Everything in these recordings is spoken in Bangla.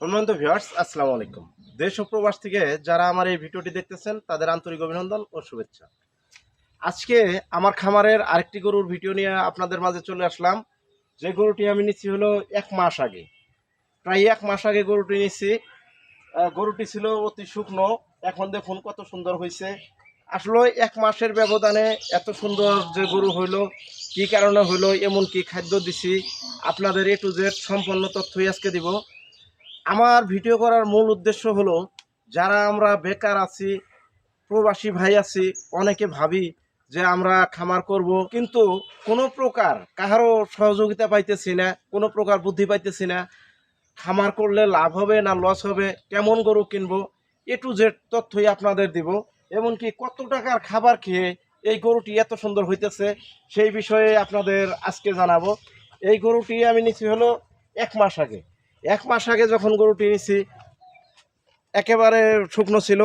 সম্মানিত ভিউয়ার্স আসসালামু আলাইকুম। দেশ ও প্রবাস থেকে যারা আমার এই ভিডিওটি দেখতেছেন, তাদের আন্তরিক অভিনন্দন ও শুভেচ্ছা। আজকে আমার খামারের আরেকটি গরুর ভিডিও নিয়ে আপনাদের মাঝে চলে আসলাম। যে গরুটি আমি নিচ্ছি হলো এক মাস আগে। প্রায় এক মাস আগে গরুটি নিচ্ছি। গরুটি ছিল অতি শুকনো, এখন দেখুন কত সুন্দর হয়েছে। আসলে এক মাসের ব্যবধানে এত সুন্দর যে গরু হইল, কি কারণে হইল, এমন কি খাদ্য দিছি, আপনাদের এ টু জেড সম্পূর্ণ তথ্যই আজকে দিব। আমার ভিডিও করার মূল উদ্দেশ্য হলো, যারা আমরা বেকার আছি, প্রবাসী ভাই আছি, অনেকে ভাবি যে আমরা খামার করব, কিন্তু কোনো প্রকার কাহারও সহযোগিতা পাইতেছি না, কোনো প্রকার বুদ্ধি পাইতেছি না, খামার করলে লাভ হবে না লস হবে, কেমন গরু কিনবো, এ টু জেড তথ্যই আপনাদের দিব, এমনকি কত টাকার খাবার খেয়ে এই গরুটি এত সুন্দর হইতেছে, সেই বিষয়ে আপনাদের আজকে জানাব। এই গরুটি আমি নিচ্ছি হলো এক মাস আগে। এক মাস আগে যখন গরুটি নিছি একেবারে শুকনো ছিল।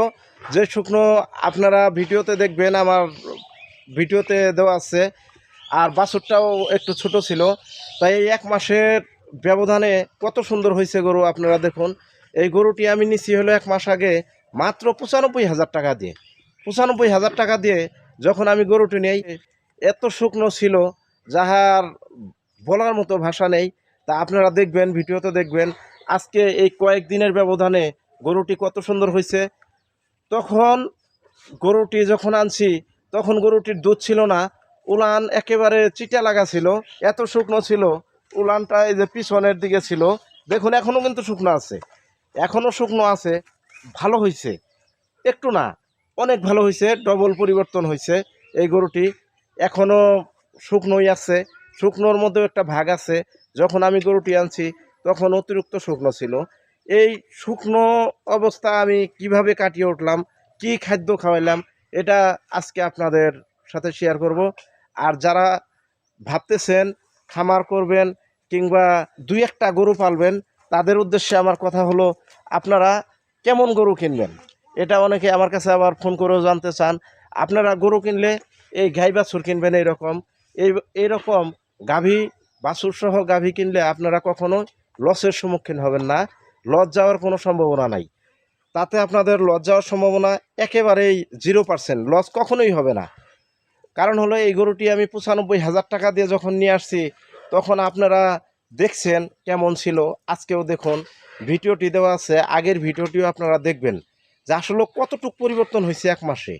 যে শুকনো আপনারা ভিডিওতে দেখবেন, আমার ভিডিওতে দেওয়া আছে। আর বাছুরটাও একটু ছোট ছিল। তাই এই এক মাসের ব্যবধানে কত সুন্দর হয়েছে গরু আপনারা দেখুন। এই গরুটি আমি নিছি হলো এক মাস আগে মাত্র পঁচানব্বই হাজার টাকা দিয়ে। পঁচানব্বই হাজার টাকা দিয়ে যখন আমি গরুটি নেই, এত শুকনো ছিল, যাহার বলার মতো ভাষা নেই। তা আপনারা দেখবেন, ভিডিওতে দেখবেন, আজকে এই কয়েকদিনের ব্যবধানে গরুটি কত সুন্দর হয়েছে। তখন গরুটি যখন আনছি, তখন গরুটির দুধ ছিল না, উলান একেবারে চিটা লাগা ছিল, এত শুকনো ছিল, উলানটা এই যে পিছনের দিকে ছিল। দেখুন এখনও কিন্তু শুকনো আছে এখনও শুকনো আছে, ভালো হয়েছে। একটু না, অনেক ভালো হয়েছে ডবল পরিবর্তন হয়েছে এই গরুটি। এখনও শুকনোই আছে, শুকনোর মধ্যেও একটা ভাগ আছে। যখন আমি গরুটি আনছি, তখন অতিরিক্ত শুকনো ছিল। এই শুকনো অবস্থা আমি কীভাবে কাটিয়ে উঠলাম, কি খাদ্য খাওয়াইলাম, এটা আজকে আপনাদের সাথে শেয়ার করব। আর যারা ভাবতেছেন খামার করবেন কিংবা দুই একটা গরু পালবেন, তাদের উদ্দেশ্যে আমার কথা হলো, আপনারা কেমন গরু কিনবেন? এটা অনেকে আমার কাছে আবার ফোন করেও জানতে চান। আপনারা গরু কিনলে এই গাই বাছুর কিনবেন এইরকম। এই, এইরকম গাভী বাছুর সহ গাভী কিনলে আপনারা কখনো লসের সম্মুখীন হবেন না। লস যাওয়ার কোনো সম্ভাবনা নাই। তাতে আপনাদের লস যাওয়ার সম্ভাবনা একেবারেই জিরো পার্সেন্ট লস কখনোই হবে না। কারণ হলো এই গরুটি আমি পঁচানব্বই হাজার টাকা দিয়ে যখন নিয়ে আসছি, তখন আপনারা দেখছেন কেমন ছিল। আজকেও দেখুন, ভিডিওটি দেওয়া আছে, আগের ভিডিওটিও আপনারা দেখবেন যে আসলে কতটুক পরিবর্তন হয়েছে এক মাসে।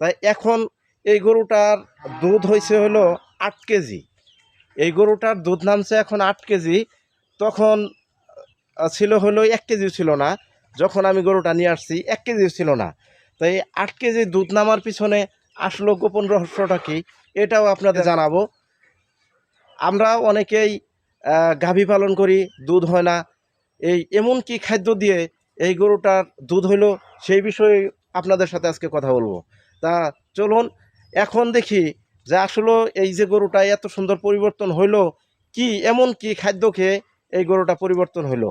তাই এখন এই গরুটার দুধ হয়েছে হলো আট কেজি। এই গরুটার দুধ নামছে এখন আট কেজি। তখন ছিল হলো এক কেজিও ছিল না। যখন আমি গরুটা নিয়ে আসছি, এক কেজিও ছিল না। তাই আট কেজি দুধ নামার পিছনে আসলো গোপন রহস্যটা কি, এটাও আপনাদের জানাব। আমরা অনেকেই গাভী পালন করি, দুধ হয় না। এই এমন কি খাদ্য দিয়ে এই গরুটার দুধ হইল, সেই বিষয়ে আপনাদের সাথে আজকে কথা বলব। তা চলুন, এখন দেখি যে আসলে এই যে গরুটা এত সুন্দর পরিবর্তন হইল, কি এমন কি খাদ্য খেয়ে এই গরুটা পরিবর্তন হইল?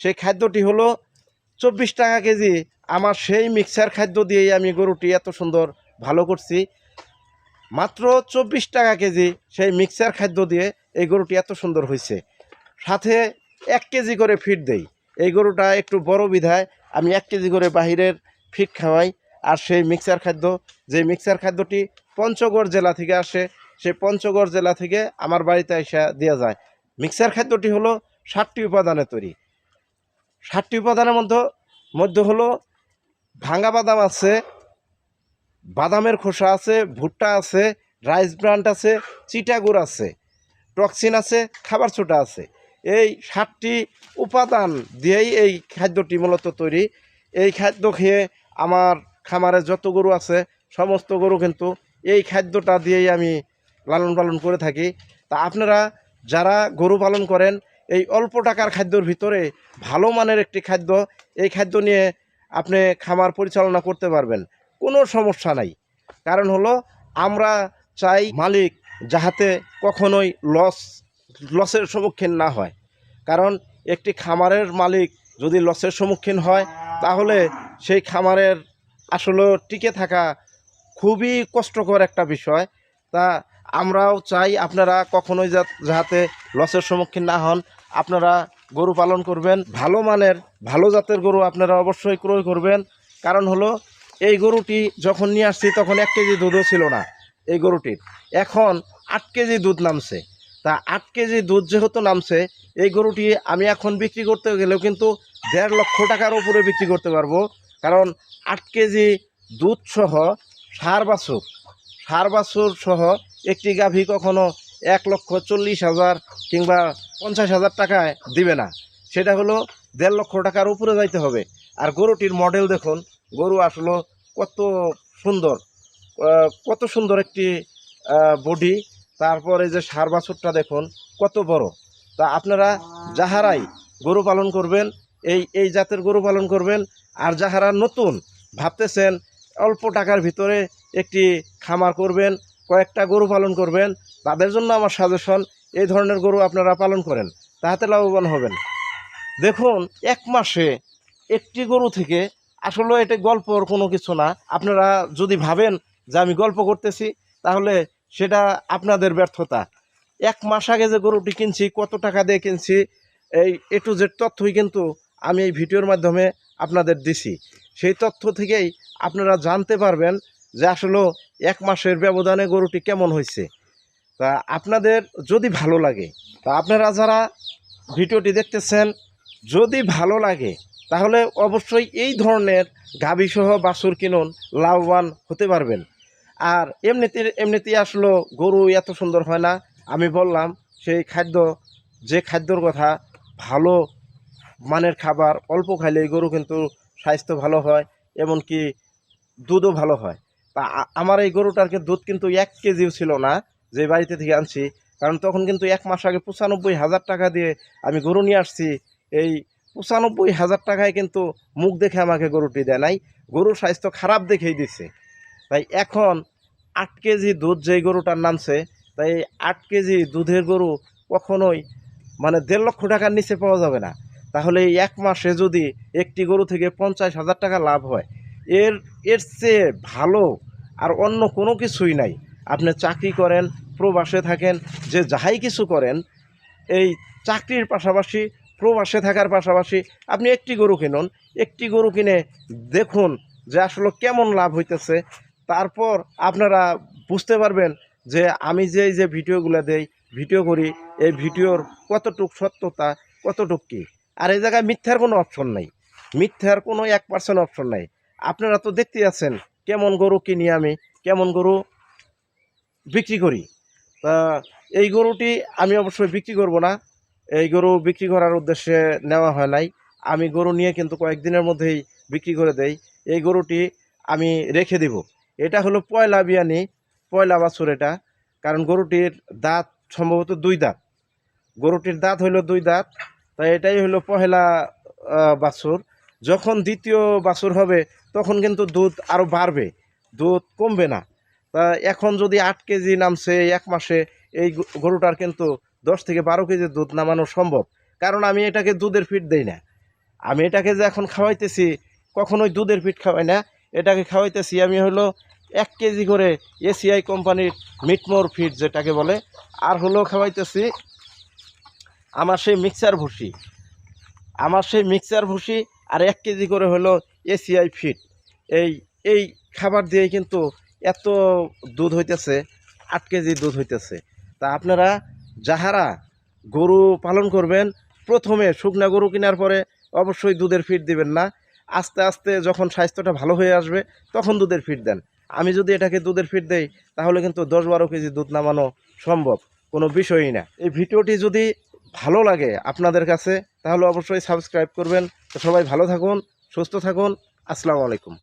সেই খাদ্যটি হলো চব্বিশ টাকা কেজি। আমার সেই মিক্সার খাদ্য দিয়েই আমি গরুটি এত সুন্দর ভালো করছি। মাত্র চব্বিশ টাকা কেজি সেই মিক্সার খাদ্য দিয়ে এই গরুটি এত সুন্দর হয়েছে সাথে এক কেজি করে ফিট দেই। এই গরুটা একটু বড় বিধায় আমি এক কেজি করে বাহিরের ফিট খাওয়াই। আর সেই মিক্সার খাদ্য, যে মিক্সার খাদ্যটি পঞ্চগড় জেলা থেকে আসে সেই পঞ্চগড় জেলা থেকে আমার বাড়িতে এসে দেওয়া যায়। মিক্সার খাদ্যটি হলো ষাটটি উপাদানে তৈরি। ষাটটি উপাদানের মধ্যে মধ্যে হলো ভাঙা বাদাম আছে, বাদামের খোসা আছে, ভুট্টা আছে, রাইস ব্রান্ড আছে চিটাগুড় আছে, টক্সিন আছে, খাবার ছোটা আছে। এই সাতটি উপাদান দিয়েই এই খাদ্যটি মূলত তৈরি। এই খাদ্য খেয়ে আমার খামারে যত গরু আছে, সমস্ত গরু কিন্তু এই খাদ্যটা দিয়েই আমি লালন পালন করে থাকি। তা আপনারা যারা গরু পালন করেন, এই অল্প টাকার খাদ্যর ভিতরে ভালো মানের একটি খাদ্য, এই খাদ্য নিয়ে আপনি খামার পরিচালনা করতে পারবেন। কোনো সমস্যা নাই। কারণ হলো, আমরা চাই মালিক যাহাতে কখনোই লস লসের সম্মুখীন না হয়। কারণ একটি খামারের মালিক যদি লসের সম্মুখীন হয়, তাহলে সেই খামারের আসলে টিকে থাকা খুবই কষ্টকর একটা বিষয়। তা আমরাও চাই আপনারা কখনোই যাতে লসের সম্মুখীন না হন, আপনারা গরু পালন করবেন। ভালো মানের, ভালো জাতের গরু আপনারা অবশ্যই ক্রয় করবেন। কারণ হলো, এই গরুটি যখন নিয়ে আসছি তখন এক কেজি দুধও ছিল না এই গরুটির। এখন আট কেজি দুধ নামছে। তা আট কেজি দুধ যেহেতু নামছে, এই গরুটি আমি এখন বিক্রি করতে গেলেও কিন্তু দেড় লক্ষ টাকার উপরে বিক্রি করতে পারব। কারণ আট কেজি দুধ সহ সার বাছুর। সার বাছুর সহ একটি গাভী কখনো এক লক্ষ চল্লিশ হাজার কিংবা পঞ্চাশ হাজার টাকায় দিবে না। সেটা হলো দেড় লক্ষ টাকার উপরে যাইতে হবে। আর গরুটির মডেল দেখুন, গরু আসলো কত সুন্দর কত সুন্দর একটি বডি তারপরে যে সার বাছুরটা দেখুন, কত বড়। তা আপনারা যাহারাই গরু পালন করবেন, এই এই জাতের গরু পালন করবেন, আর যাহারা নতুন ভাবতেছেন অল্প টাকার ভিতরে একটি খামার করবেন, কয়েকটা গরু পালন করবেন। তাদের জন্য আমার সাজেশন এই ধরনের গরু আপনারা পালন করেন তাহাতে লাভবান হবেন। দেখুন, এক মাসে একটি গরু থেকে আসলে এটা গল্পর কোনো কিছু না। আপনারা যদি ভাবেন যে আমি গল্প করতেছি, তাহলে সেটা আপনাদের ব্যর্থতা। এক মাস আগে যে গরুটি কিনছি, কত টাকা দিয়ে কিনছি, এই এ টু জেড তথ্যই কিন্তু আমি এই ভিডিওর মাধ্যমে আপনাদের দিছি। সেই তথ্য থেকেই আপনারা জানতে পারবেন যে আসলে এক মাসের ব্যবধানে গরুটি কেমন হয়েছে। তা আপনাদের যদি ভালো লাগে, তা আপনারা যারা ভিডিওটি দেখতেছেন, যদি ভালো লাগে, তাহলে অবশ্যই এই ধরনের গাভীসহ বাছুর কিনুন, লাভবান হতে পারবেন। আর এমনিতে, এমনিতেই আসলে গরু এত সুন্দর হয় না, আমি বললাম, সেই খাদ্য, যে খাদ্যর কথা, ভালো মানের খাবার, অল্প খাইলে গরু কিন্তু স্বাস্থ্য ভালো হয়, এমনকি দুধও ভালো হয়। তা আমার এই গরুটার কি- দুধ কিন্তু এক কেজিও ছিল না যে বাড়িতে থেকে আনছি। কারণ তখন কিন্তু এক মাস আগে পঁচানব্বই হাজার টাকা দিয়ে আমি গরু নিয়ে আসছি। এই পঁচানব্বই হাজার টাকায় কিন্তু মুখ দেখে আমাকে গরুটি দেয় নাই, গরুর স্বাস্থ্য খারাপ দেখেই দিচ্ছে তাই এখন আট কেজি দুধ যেই গরুটার নামছে, তাই আট কেজি দুধের গরু কখনোই মানে দেড় লক্ষ টাকার নিচে পাওয়া যাবে না। তাহলে এক মাসে যদি একটি গরু থেকে পঞ্চাশ হাজার টাকা লাভ হয়, এর এর চেয়ে ভালো আর অন্য কোনো কিছুই নাই। আপনি চাকরি করেন, প্রবাসে থাকেন, যে যাহাই কিছু করেন, এই চাকরির পাশাপাশি, প্রবাসে থাকার পাশাপাশি আপনি একটি গরু কিনুন, একটি গরু কিনে দেখুন যে আসলে কেমন লাভ হইতেছে। তারপর আপনারা বুঝতে পারবেন যে আমি যে যে ভিডিওগুলো দেই, ভিডিও করি, এই ভিডিওর কতটুক সত্যতা, কতটুক কি? আর এই জায়গায় মিথ্যার কোনো অপশন নাই। মিথ্যার কোনো এক পার্সেন্ট অপশন নাই। আপনারা তো দেখতে আছেন কেমন গরু কিনি আমি, কেমন গরু বিক্রি করি। তা এই গরুটি আমি অবশ্যই বিক্রি করব না। এই গরু বিক্রি করার উদ্দেশ্যে নেওয়া হয় নাই। আমি গরু নিয়ে কিন্তু কয়েকদিনের মধ্যেই বিক্রি করে দেই। এই গরুটি আমি রেখে দিব। এটা হলো পয়লা বিয়ানি, পয়লা বাছুর এটা। কারণ গরুটির দাঁত সম্ভবত দুই দাঁত। গরুটির দাঁত হইল দুই দাঁত। তাই এটাই হলো পহেলা বাছুর। যখন দ্বিতীয় বাছুর হবে, তখন কিন্তু দুধ আরও বাড়বে। দুধ কমবে না। তা এখন যদি আট কেজি নামছে এক মাসে, এই গরুটার কিন্তু দশ থেকে বারো কেজি দুধ নামানো সম্ভব। কারণ আমি এটাকে দুধের ফিট দেই না। আমি এটাকে যে এখন খাওয়াইতেছি, কখনোই দুধের ফিট খাওয়াই না। এটাকে খাওয়াইতেছি আমি হলো এক কেজি করে এসিআই কোম্পানির মিটমোর ফিট যেটাকে বলে। আর হলো খাওয়াইতেছি আমার সেই মিক্সার ভুসি। আমার সেই মিক্সার ভুসি আর এক কেজি করে হলো এসিআই ফিট এই এই খাবার দিয়ে কিন্তু এত দুধ হইতেছে, আট কেজি দুধ হইতেছে। তা আপনারা যাহারা গরু পালন করবেন, প্রথমে শুকনা গরু কেনার পরে অবশ্যই দুধের ফিট দিবেন না। আস্তে আস্তে যখন স্বাস্থ্যটা ভালো হয়ে আসবে, তখন দুধের ফিট দেন। আমি যদি এটাকে দুধের ফিট দেই, তাহলে কিন্তু দশ বারো কেজি দুধ নামানো সম্ভব, কোনো বিষয়ই না। এই ভিডিওটি যদি ভালো লাগে আপনাদের কাছে, তাহলে অবশ্যই সাবস্ক্রাইব করবেন। তো সবাই ভালো থাকুন, সুস্থ থাকুন। আসসালামু আলাইকুম।